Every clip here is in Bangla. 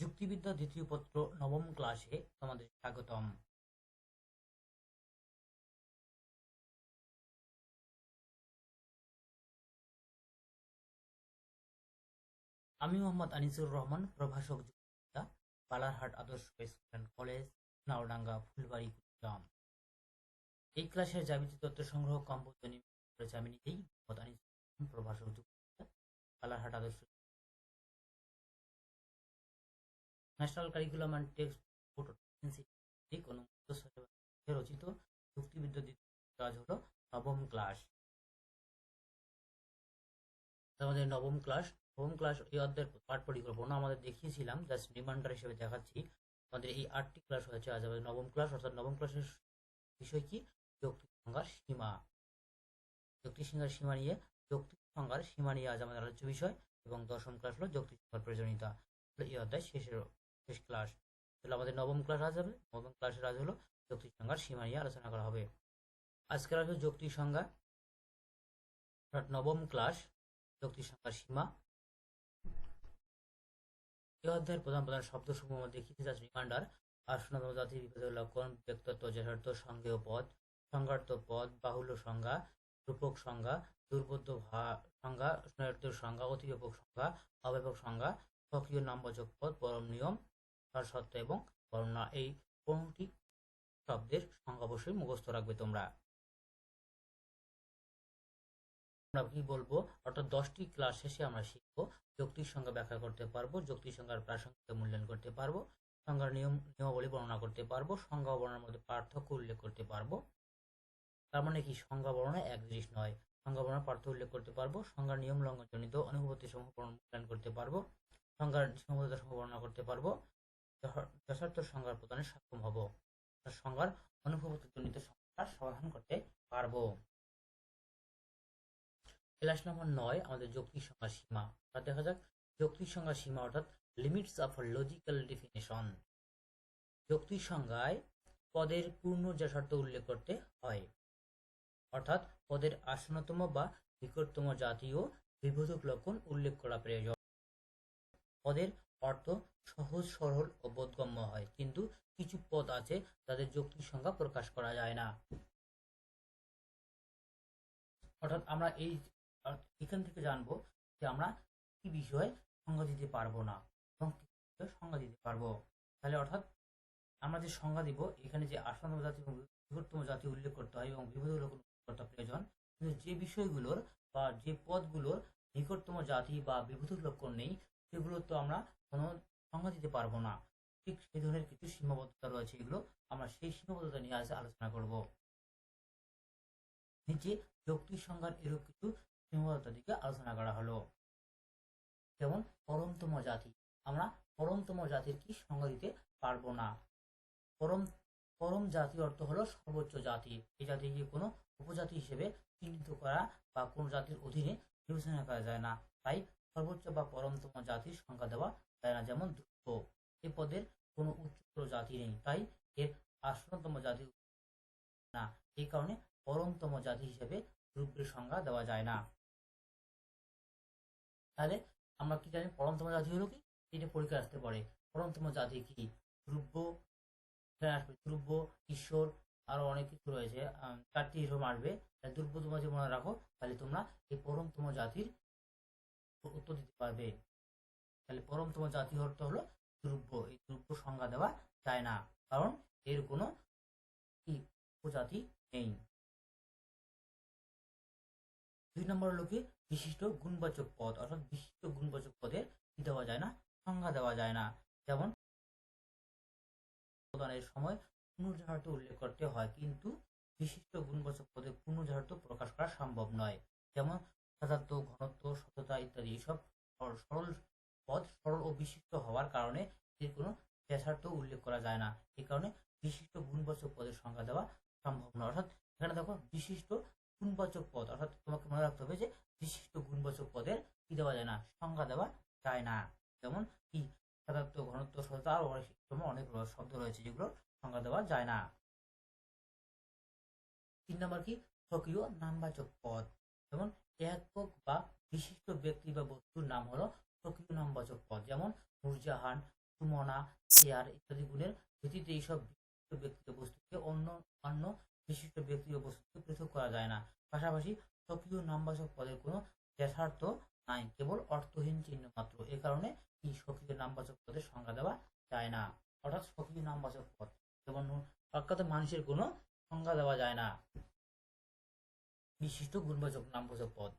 যুক্তিবিদ্যা দ্বিতীয় পত্র, নবম ক্লাসে তোমাদের স্বাগতম। আমি মোহাম্মদ আনিসুর রহমান, প্রভাষক যুক্তিবিদ্যা, বালারহাট আদর্শ অ্যান্ড কলেজ, নাওডাঙ্গা, ফুলবাড়ি, কুড়িগ্রাম। এই ক্লাসের জ্যামিতি তথ্য সংগ্রহ কম্পোজনী করেছে আমি নিজেই, মোহাম্মদ আনিসুর রহমান, প্রভাষক যুক্তিবিদ্যা, Balarhat Adarsha national curriculum and text board ঠিক অনুমোদিত সচিবালয়ে রচিত যুক্তিবিদ্যা কাজ হলো নবম ক্লাস আমাদের নবম ক্লাস নবম ক্লাস এই অধ্যায়ের পাঠ পরিকল্পনা আমাদের দেখিয়েছিলাম জাস্ট রিমাইন্ডার হিসেবে দেখাচ্ছি। আমাদের এই আটটি ক্লাস হয়েছে আজ আমাদের নবম ক্লাস অর্থাৎ নবম ক্লাসের বিষয় কি? যৌক্তিক সংজ্ঞার সীমা। যৌক্তিক সংজ্ঞার সীমা নিয়ে, যৌক্তিক সংজ্ঞার সীমা নিয়ে আজ আমাদের আলোচ্য বিষয় এবং দশম ক্লাস হলো যৌক্তিক সংজ্ঞার প্রয়োজনীয়তা। এই অধ্যায় শেষের শেষ ক্লাস তাহলে আমাদের নবম ক্লাস আজ হবে। নবম ক্লাসের আজ হলো যৌক্তিক সংজ্ঞার সীমা নিয়ে আলোচনা করা হবে। আজকের আসবে যৌক্তিক সংজ্ঞা। অর্থাৎ নবম ক্লাস যৌক্তিক সংজ্ঞার সীমা। এই অধ্যায়ের প্রধান প্রধান শব্দ সমূহ দেখিতে যাচ্ছে রিমান্ডার আসনতম জাতি, বিপদের লক্ষণ, ব্যক্তত্ব, যথার্থ সংজ্ঞেয় পদ, সংজ্ঞার্থ পদ, বাহুল্য সংজ্ঞা, রূপক সংজ্ঞা, দুর্বোধ্য সংজ্ঞা সংজ্ঞা, অতিব্যাপক সংজ্ঞা, অব্যাপক সংজ্ঞা, স্বকীয় নামবাচক পদ, পরম নিয়ম সত্য এবং বর্ণনা এই পনেরোটি শব্দের সংজ্ঞা অবশ্যই মুখস্থ রাখবে তোমরা। আমরা কি বলব? অর্থাৎ দশটি ক্লাস শেষে আমরা শিখব যৌক্তিক সংজ্ঞা ব্যাখ্যা করতে পারব যৌক্তিক সংজ্ঞার প্রাসঙ্গিক মূল্যায়ন করতে পারব, সংজ্ঞার নিয়ম, নিয়মাবলী বর্ণনা করতে পারব, সংজ্ঞা বর্ণনার মধ্যে পার্থক্য উল্লেখ করতে পারব। তার মানে কি? সংজ্ঞা বর্ণনা এক জিনিস নয়। সংজ্ঞা বর্ণনা পার্থক্য উল্লেখ করতে পারব, সংজ্ঞার নিয়ম লঙ্ঘনজনিত অনুভূতি সমূহ মূল্যায়ন করতে পারব, সংজ্ঞার সীমাবদ্ধতা বর্ণনা করতে পারব যথার্থ সংজ্ঞার প্রদানে সক্ষম হব। সংজ্ঞার অনুভূতিজনিত সমস্যার সমাধান করতে পারব। ক্লাস নম্বর নয়, আমাদের যৌক্তিক সংজ্ঞা সীমা। দেখা যাক, যৌক্তিক সংজ্ঞা সীমা অর্থাৎ লিমিটস অফ লজিক্যাল ডেফিনেশন যৌক্তিক সংজ্ঞায় পদের পূর্ণ যথার্থ উল্লেখ করতে হয়। অর্থাৎ পদের আসন্নতম বা নিকটতম জাতীয় বিবোধক লক্ষণ উল্লেখ করা প্রয়োজন। পদের অর্থ সহজ, সরল ও বোধগম্য হয়। কিন্তু কিছু পদ আছে তাদের যৌক্তিক সংজ্ঞা প্রকাশ করা যায় না। অর্থাৎ আমরা এই এখান থেকে জানব যে আমরা কি বিষয়ে সংজ্ঞা দিতে পারব না এবং সংজ্ঞা দিতে পারব। তাহলে অর্থাৎ আমরা যে সংজ্ঞা দিব, এখানে যে আসন্ন জাতি এবং বৃহত্তম জাতি উল্লেখ করতে হয় এবং লক্ষণ করতে প্রয়োজন। কিন্তু যে বিষয়গুলোর বা যে পদগুলোর নিকটতম জাতি বা বিভূত লক্ষণ নেই সেগুলো তো আমরা কোনো সংজ্ঞা দিতে পারব না। ঠিক সেই ধরনের কিছু সীমাবদ্ধতা রয়েছে, এগুলো আমরা সেই সীমাবদ্ধতা নিয়ে আজ আলোচনা করব। নিচে যৌক্তিক সংজ্ঞার এরূপ কিছু সীমাবদ্ধতার দিকে আলোচনা করা হলো। যেমন, পরমতম জাতি। আমরা পরমতম জাতির কি সংজ্ঞা দিতে পারব না? পরম পরম জাতি অর্থ হলো সর্বোচ্চ জাতি। এই জাতিকে কোনো উপজাতি হিসেবে চিহ্নিত করা বা কোনো জাতির অধীনে বিবেচনা করা যায় না। তাই সর্বোচ্চ বা পরমতম জাতির সংজ্ঞা দেওয়া যায় না, যেমন দ্রুত এ পদের কোনো উচ্চতর জাতি নেই, তাই এর আসন্নতম জাতি না। এই কারণে পরমতম জাতি হিসেবে দ্রব্যের সংজ্ঞা দেওয়া যায় না। তাহলে আমরা কি জানি পরমতম জাতি হলো কি? এটা পরীক্ষা আসতে পারে। পরমতম জাতি কি? দ্রব্য দ্রব্য ঈশ্বর, আরও অনেক কিছু রয়েছে। চারটি এরকম আসবে। দ্রব্য তোমার যে মনে রাখো, তাহলে তোমরা এই পরমতম জাতির উত্তর দিতে পারবে। তাহলে পরমতম জাতি অর্থ হলো দ্রব্য। এই দ্রব্য সংজ্ঞা দেওয়া যায় না, কারণ এর কোনো উপজাতি নেই। দুই নম্বর হলো কি বিশিষ্ট গুণবাচক পদ, অর্থাৎ বিশিষ্ট গুণবাচক পদের কি দেওয়া যায় না? সংজ্ঞা দেওয়া যায় না। যেমন প্রদানের সময় পূর্ণজাহার্থ উল্লেখ করতে হয়, কিন্তু বিশিষ্ট গুণবাচক পদে পূর্ণজাহার্থ প্রকাশ করা সম্ভব নয়। যেমন সাধারণত ঘনত্ব, সততা ইত্যাদি এসব সরল পদ সরল ও বিশিষ্ট হওয়ার কারণে এর কোনো ব্যাসার্থ উল্লেখ করা যায় না। এই কারণে বিশিষ্ট গুণবাচক পদের সংজ্ঞা দেওয়া সম্ভব নয়। অর্থাৎ এখানে দেখো বিশিষ্ট গুণবাচক পদ, অর্থাৎ তোমাকে মনে রাখতে হবে যে বিশিষ্ট গুণবাচক পদের কি দেওয়া যায় না, সংজ্ঞা দেওয়া যায় না। যেমন কি, সাধারণত ঘনত্ব, সততা আরও অনেক শব্দ রয়েছে যেগুলো সংজ্ঞা দেওয়া যায় না। তিন নম্বর কি? স্বকীয় নামবাচক পদ। যেমন একক বা বিশিষ্ট ব্যক্তি বা বস্তুর নাম হলো স্বকীয় নামবাচক পদ, যেমন নুরজাহান, সুমনা, চেয়ার ইত্যাদি গুণের ভিত্তিতে এইসব বিশিষ্ট ব্যক্তি বস্তুকে অন্য অন্য বিশিষ্ট ব্যক্তি বস্তুকে পৃথক করা যায় না। পাশাপাশি স্বকীয় নামবাচক পদের কোনো যথার্থ নাই, কেবল অর্থহীন চিহ্ন মাত্র। এ কারণে এই স্বকীয় নামবাচক পদের সংজ্ঞা দেওয়া যায় না। অর্থাৎ স্বকীয় নামবাচক পদ, যেমন প্রখ্যাত মানুষের কোনো সংজ্ঞা দেওয়া যায় না। বিশিষ্ট গুণবাচক নামবাচক পদ।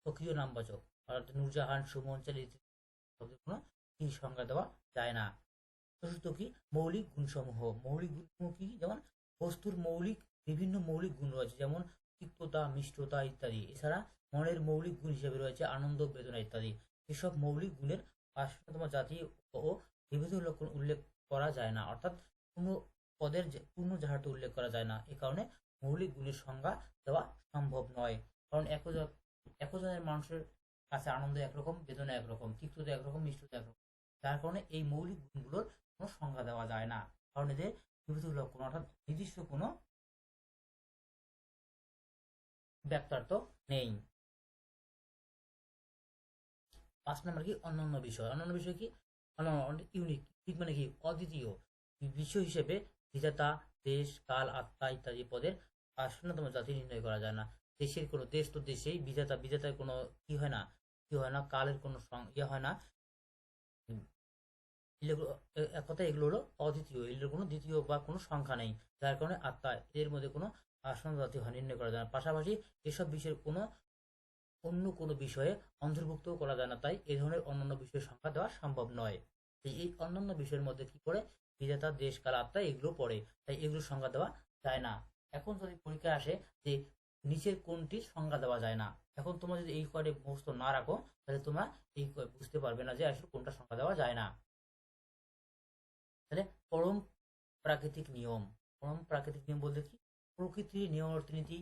স্বকীয় নামবাচক, অর্থাৎ নূরজাহান, সুমন চালিত কোনো কি সংজ্ঞা দেওয়া যায় না। চতুর্থ কি? মৌলিক গুণসমূহ। মৌলিক গুণসমূহ কি? যেমন বস্তুর মৌলিক, বিভিন্ন মৌলিক গুণ রয়েছে, যেমন তিক্ততা, মিষ্টতা ইত্যাদি। এছাড়া মনের মৌলিক গুণ হিসেবে রয়েছে আনন্দ, বেদনা ইত্যাদি। এসব মৌলিক গুণের পাঁচশোতম জাতি ও বিবিধ লক্ষণ উল্লেখ করা যায় না। অর্থাৎ কোনো পদের পূর্ণ যাহাতে উল্লেখ করা যায় না। এ কারণে মৌলিক গুণের সংজ্ঞা দেওয়া সম্ভব নয়। কারণ একজন একজনের মানুষের কাছে আনন্দ একরকম, বেদনা একরকম, তিক্ততা একরকম, মিষ্টতা একরকম। যার কারণে এই মৌলিক গুণগুলোর কোনো সংজ্ঞা দেওয়া যায় না। কারণ এদের বিবিধ লক্ষণ অর্থাৎ নির্দিষ্ট কোনো ব্যক্তার্থ নেই। পাঁচ নম্বর কি? অন্যান্য বিষয়। অন্যান্য বিষয় কি? ইউনিক মানে কি? অদ্বিতীয়। বিষয় হিসেবে বিধাতা, দেশ, কাল, আত্মা ইত্যাদি পদের শূন্যতম জাতি নির্ণয় করা যায় না। দেশের কোনো দেশ তো দেশেই বিধাতা বিধাতার কোনো কি হয় না কি হয় না কালের কোনো সং- ইয়ে হয় না। এক কথা এগুলো হলো অদ্বিতীয় এগুলোর কোনো দ্বিতীয় বা কোনো সংখ্যা নেই। যার কারণে আত্মা এর মধ্যে কোনো আসন্ন জাতি হয় নির্ণয় করা যায় না। পাশাপাশি এসব বিষয়ের কোনো অন্য কোনো বিষয়ে অন্তর্ভুক্ত করা যায় না। তাই এ ধরনের অন্যান্য বিষয়ের সংখ্যা দেওয়া সম্ভব নয়। এই এই অন্যান্য বিষয়ের মধ্যে কি পড়ে? বিধাতা দেশ কাল আত্মা এগুলো পড়ে। তাই এগুলোর সংজ্ঞা দেওয়া যায় না। এখন যদি পরীক্ষা আসে যে নিচের কোনটির সংজ্ঞা দেওয়া যায় না, এখন তোমরা যদি এই কয়টি মুখস্থ না রাখো, তাহলে তোমরা এই বুঝতে পারবে না যে আসলে কোনটা সংজ্ঞা দেওয়া যায় না। তাহলে পরম প্রাকৃতিক নিয়ম, পরম প্রাকৃতিক নিয়ম বলতে কি? প্রকৃতির নিয়ম অর্থনীতি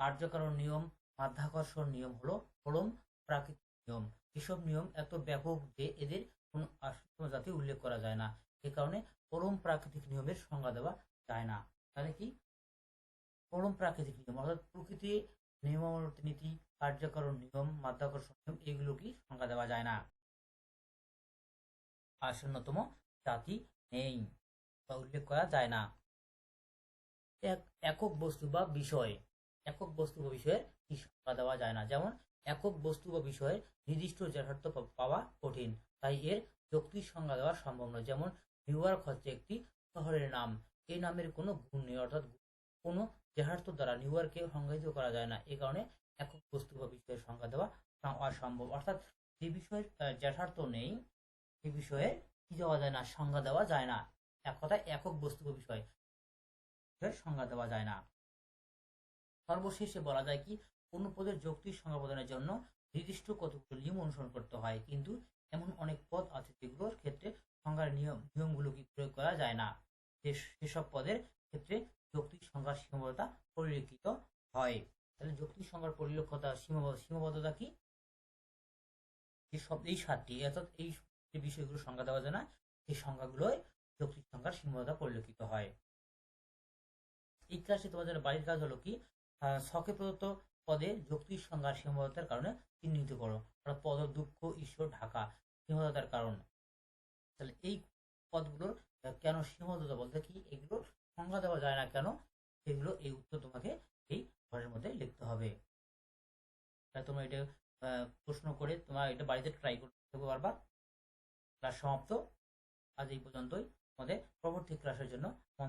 কার্যকারণ নিয়ম, মাধ্যাকর্ষণ নিয়ম হলো পরম প্রাকৃতিক নিয়ম। এসব নিয়ম এত ব্যাপক যে এদের কোনো আসন্ন জাতি উল্লেখ করা যায় না। এ কারণে পরম প্রাকৃতিক নিয়মের সংজ্ঞা দেওয়া যায় না। তাহলে কি? পরম প্রাকৃতিক নিয়ম, অর্থাৎ প্রকৃতি নিয়ম অর্থনীতি কার্যকারণ নিয়ম, মাধ্যাকর্ষণ নিয়ম, এগুলো কি সংজ্ঞা দেওয়া যায় না। আসন্নতম জাতি নেই, বা উল্লেখ করা যায় না। এক, একক বস্তু বা বিষয়, একক বস্তু বা বিষয়ের কি সংজ্ঞা দেওয়া যায় না? যেমন, একক বস্তু বা বিষয়ের নির্দিষ্ট যথার্থ পাওয়া কঠিন, তাই এর যৌক্তিক সংজ্ঞা দেওয়া সম্ভব নয়। যেমন নিউ ইয়র্ক হচ্ছে একটি শহরের নাম, এই নামের কোনো গুণ নেই, অর্থাৎ কোনো যথার্থ দ্বারা নিউ ইয়র্ককে সংজ্ঞায়িত করা যায় না। এই কারণে একক বস্তু বা বিষয়ের সংজ্ঞা দেওয়া অসম্ভব। অর্থাৎ যে বিষয়ের যথার্থ নেই, সে বিষয়ে কি দেওয়া যায় না? সংজ্ঞা দেওয়া যায় না। এক কথায় একক বস্তু বা বিষয় সংজ্ঞা দেওয়া যায় না। সর্বশেষে বলা যায় কি কোন পদের যৌক্তিক সংজ্ঞা প্রদানের জন্য নির্দিষ্ট কতগুলো নিয়ম অনুসরণ করতে হয়। কিন্তু এমন অনেক পদ আছে যেগুলোর ক্ষেত্রে সংজ্ঞার নিয়ম নিয়মগুলো কি প্রয়োগ করা যায় না। সেসব পদের ক্ষেত্রে যৌক্তিক সংজ্ঞার সীমাবদ্ধতা পরিলক্ষিত হয়। তাহলে যৌক্তিক সংজ্ঞার পরিলক্ষতা সীমাবদ্ধ সীমাবদ্ধতা কি? এই সব এই সাতটি অর্থাৎ এই যে বিষয়গুলো সংজ্ঞা দেওয়া যায় না এই সংজ্ঞাগুলোই যৌক্তিক সংজ্ঞার সীমাবদ্ধতা পরিলক্ষিত হয়। এই ক্লাসে তোমাদের বাড়ির কাজ হলো কি? আহ, প্রদত্ত পদে যৌক্তিক সংজ্ঞার সীমাবদ্ধতার কারণে চিহ্নিত করো। অর্থাৎ পদ দুঃখ ঈশ্বর ঢাকা সীমাবদ্ধতার কারণ। তাহলে এই পদগুলোর কেন সীমাবদ্ধতা বলতে কি? এগুলোর সংজ্ঞা দেওয়া যায় না কেন? সেগুলো এই উত্তর তোমাকে এই ঘরের মধ্যে লিখতে হবে। তোমরা এটা প্রশ্ন করে তোমার এটা বাড়িতে ট্রাই করতে পারবা। ক্লাস সমাপ্ত। আজ এই পর্যন্তই। আমাদের পরবর্তী ক্লাসের জন্য মন্ত্র